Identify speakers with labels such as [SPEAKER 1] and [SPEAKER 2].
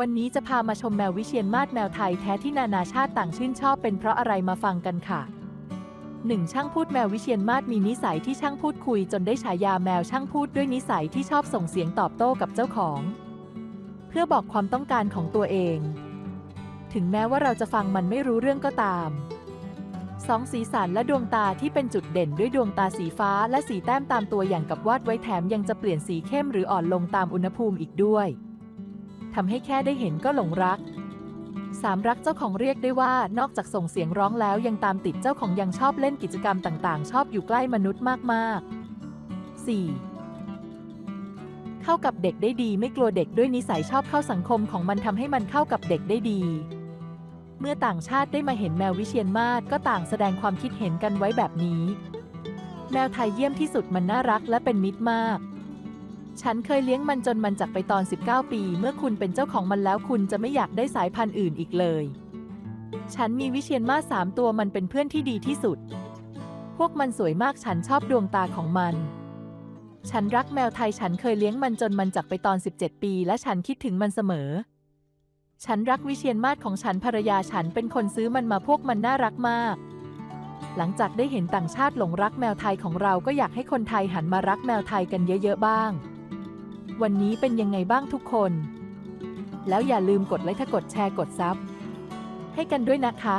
[SPEAKER 1] วันนี้จะพามาชมแมววิเชียนมาศแมวไทยแท้ที่นานาชาติต่างชื่นชอบเป็นเพราะอะไรมาฟังกันค่ะ 1. ช่างพูดแมววิเชียนมาศมีนิสัยที่ช่างพูดคุยจนได้ฉายาแมวช่างพูดด้วยนิสัยที่ชอบส่งเสียงตอบโต้กับเจ้าของ เพื่อบอกความต้องการของตัวเอง ถึงแม้ว่าเราจะฟังมันไม่รู้เรื่องก็ตามสองสีสันและดวงตาที่เป็นจุดเด่นด้วยดวงตาสีฟ้าและสีแต้มตามตัวอย่างกับวาดไว้แถมยังจะเปลี่ยนสีเข้มหรืออ่อนลงตามอุณหภูมิอีกด้วย ทำให้แค่ได้เห็นก็หลงรัก 3. รักเจ้าของเรียกได้ว่านอกจากส่งเสียงร้องแล้วยังตามติดเจ้าของยังชอบเล่นกิจกรรมต่างๆ ชอบอยู่ใกล้มนุษย์มากๆ 4. เข้ากับเด็กได้ดีไม่กลัวเด็กด้วยนิสัยชอบเข้าสังคมของมันทำให้มันเข้ากับเด็กได้ดี เมื่อต่างชาติได้มาเห็นแมววิเชียนมาศก็ต่างแสดงความคิดเห็นกันไว้แบบนี้ แมวไทยเยี่ยมที่สุดมันน่ารักและเป็นมิตรมาก ฉันเคยเลี้ยงมันจนมันจากไปตอน 19 ปี เมื่อคุณเป็นเจ้าของมันแล้วคุณจะไม่อยากได้สายพันธุ์อื่นอีกเลย ฉันมีวิเชียนมาสามตัวมันเป็นเพื่อนที่ดีที่สุด พวกมันสวยมากฉันชอบดวงตาของมัน ฉันรักแมวไทยฉันเคยเลี้ยงมันจนมันจากไปตอน 17 ปี และฉันคิดถึงมันเสมอ ฉันรักวิเชียนมาศของฉันภรรยาฉันเป็นคนซื้อมันมาพวกมันน่ารักมาก หลังจากได้เห็นต่างชาติหลงรักแมวไทยของเราก็อยากให้คนไทยหันมารักแมวไทยกันเยอะๆบ้าง วันนี้เป็นยังไงบ้างทุกคน แล้วอย่าลืมกดไลค์ถ้ากดแชร์กดซับให้กันด้วยนะคะ